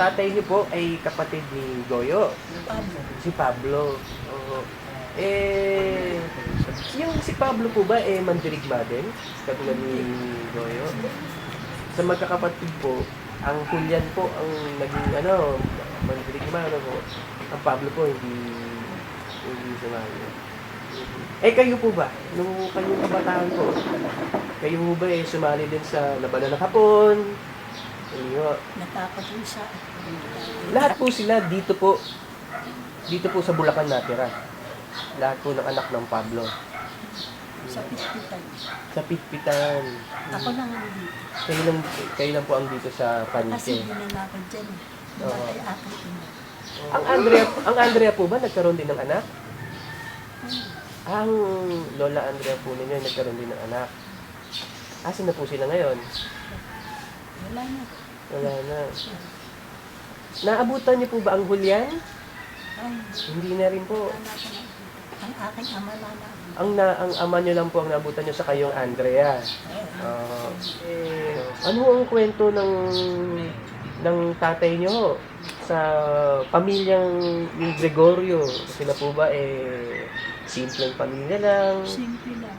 tatay niyo po ay kapatid ni Goyo. Pablo. Si Pablo. Oo. Eh, yung si Pablo po ba, eh, mandirigma din? Katulad ni Goyo? Sa magkakapatid po, ang Julian po ang naging, ano, mandirigma, ano po. Ang Pablo po, hindi, hindi sumali. Eh, kayo po ba? Nung kayong kabataan po, kayo po ba eh, sumali din sa labanan ng hapon? Ayun. Natakot rin sa Lahat po sila dito po, dito po sa Bulacan natira. Lahat po ng anak ng Pablo. sa pispitan. Sa Pitpitan. Ako lang ang dito. Kayo lang, kayo lang po ang dito sa Kasi Panite. dinalakad dyan. eh. Oo. Namatay aking ina. Ang Andrea, ang Andrea po ba nagkaroon din ng anak? Hmm. Ang Lola Andrea po ninyo nagkaroon din ng anak. Asan na po sila ngayon? Wala na. Wala na. Naabutan niyo po ba ang Julian? Ay, Hindi na rin po. wala na. Ang aking ama na na. Ang na ang ama niyo lang po ang naabutan niyo sa kayong Andrea. Ah, eh, ano ang kwento ng ng tatay niyo sa pamilyang ni Gregorio? Sila po ba eh simpleng pamilya lang? simple lang.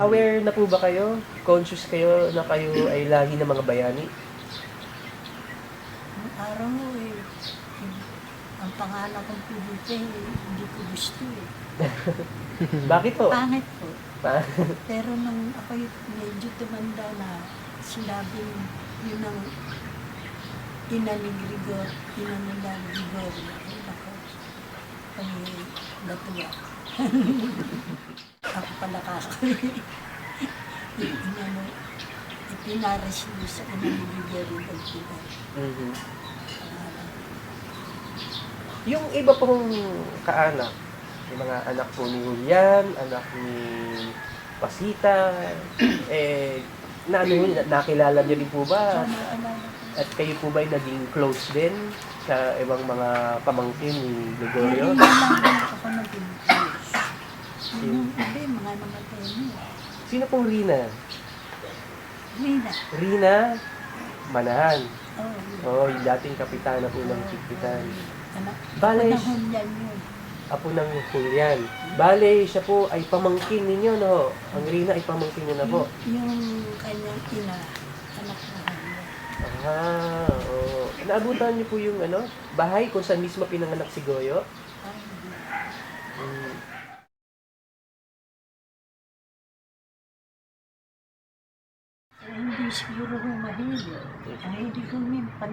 Aware na po ba kayo? Conscious kayo na kayo ay lagi ng mga bayani? Araw mo eh, ang pangalan kong Felipe, eh, hindi ko gusto eh. Bakit po? Pangit po. Pero nung ako medyo tumanda na, sinabing yun ang ina ni Grigor, ina nila Gregorio. Ay, ako, ay, natuwa. ako pala kakoy. Inano, ipinares niyo sa ina ni Gregorio Pagpila. Mhm. Yung iba pong kaanak, yung mga anak po ni Julian, anak ni Pasita, eh, na ano yun, nakilala niyo rin po ba? At kayo po ba ay naging close din sa ibang mga pamangkin ni Gregorio? Hindi lang ako naging close. Yung iba, yung mga namatay niyo. Sino pong Rina? Rina. Rina Manahan. Oo, oh, yung dating kapitana po ng Chikpitan. Anak, Bale, panahon yan yun. apo ng Julian. Bale, siya po ay pamangkin ninyo, no? Ang Rina ay pamangkin niyo na po. Yung kanyang ina, anak na kanya. Ah, oo. Naabutan niyo po yung ano, bahay kung saan mismo pinanganak si Goyo? Ay, hindi. Mm. Eh, hindi siguro ho mahilig. Ang hindi ko min, pag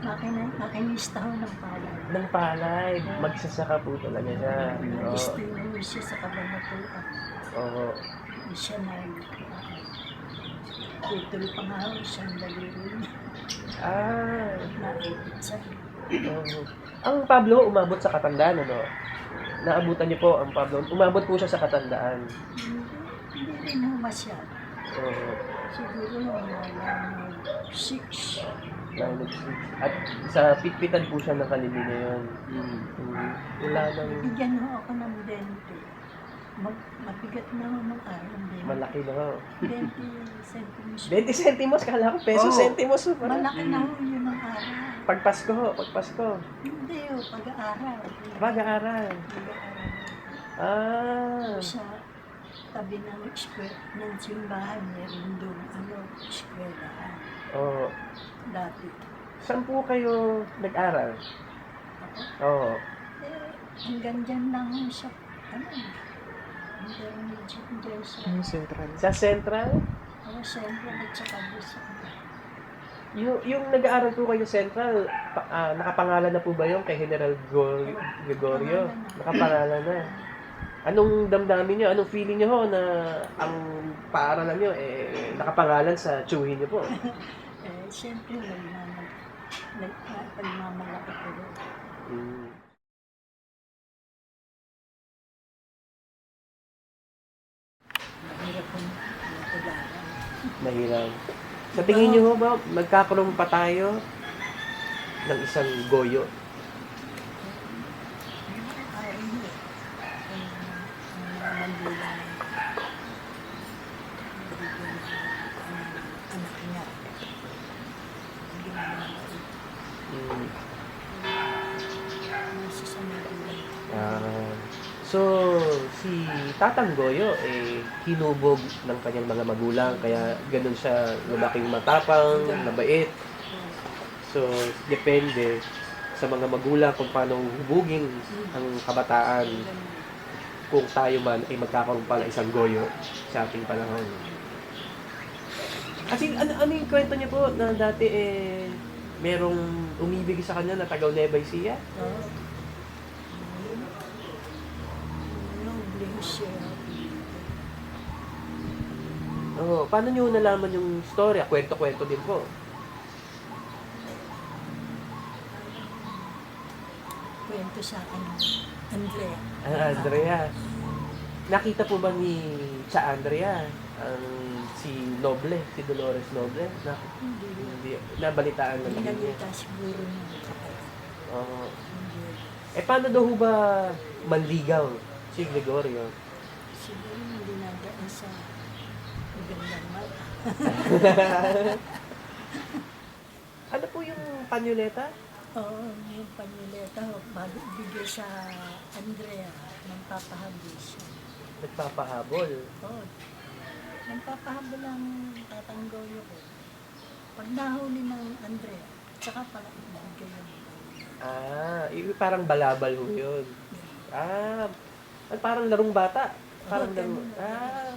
Akin, akin yung staho ng palay. Ng palay. Magsasaka po talaga siya. Oo. Gusto yung siya sa kabanatuan. Oo. Hindi siya mahilig ko. Tutol pa nga ako siyang daliri. Ah. Naipit sa'yo. Oo. Ang Pablo umabot sa katandaan, ano? Naabutan niyo po ang Pablo. Umabot po siya sa katandaan. Hindi rin ho masyado. Oo. Siguro mga 6 mileage. At sa pitpitan po siya ng nakalili na yun. Mm. Wala nang... Bigyan ho ako ng 20. Mag, mabigat na ho ng araw. Malaki na ho. 20 centimos. 20 centimos? Kala ko peso oh. centimos. Parang. Malaki na ho yun ang araw. Pagpasko ho, pagpasko. Hindi ho, pag-aaral. Pag-aaral. Pag-aaral. Ah. Sa tabi ng, ng simbahan, meron doon ano, eskwelahan. Oo. Dati. Saan po kayo nag-aral? Ako, Oo. eh, hanggang dyan lang sa, ano, hanggang dyan, sa, Central. Sa Central? ako, sentro, at saka sa, Yung, yung nag-aaral po kayo Central, pa, ah, nakapangalan na po ba yung kay General Gor- Gregorio? Nakapangalan na. Anong damdamin niyo? Anong feeling niyo ho na ang paaralan niyo eh nakapangalan sa tsuhin niyo po? eh, siyempre, nagmamag, nag, pagmamalaki ko rin. Mm. Mahirap kong natularan. Mahirap. Sa tingin niyo ho ba, magkakaroon pa tayo ng isang goyo? Ay, hindi. Ang ang mga Mandela, bigyan ng ang anak niya. Hindi na naman Tatang Goyo, eh, hinubog ng kanyang mga magulang, kaya ganun siya lumaking matapang, mabait. So, depende sa mga magulang kung paano hubugin ang kabataan kung tayo man ay magkakaroon pa ng isang Goyo sa ating panahon. Kasi ano, ano yung kwento niya po na dati eh, merong umibig sa kanya na tagaw Nueva Ecija? Oo. Noble siya. Oo, paano niyo nalaman yung storya? Kwento-kwento din po. Kwento sa akin, Andrea. Ah, Andrea. Nakita po ba ni Cha Andrea ang si Noble, si Dolores Noble? Na, Hindi. hindi, nabalitaan lang din niya. Pinalita siguro ng kapatid. Oo. Hindi. eh, paano daw ho ba manligaw si Gregorio? Siguro hindi nadaan sa. Ano po yung panyoleta? Oo, yung panyuleta, bago bigay sa Andrea, ng papahabol siya. Nagpapahabol. Oo. Nagpapahabol ang tatanggaw ko. Pag nahuli ng Andrea, tsaka pala ibigay yung Ah, parang balabal ho yun. Ah, parang larong bata. Parang larong, ah,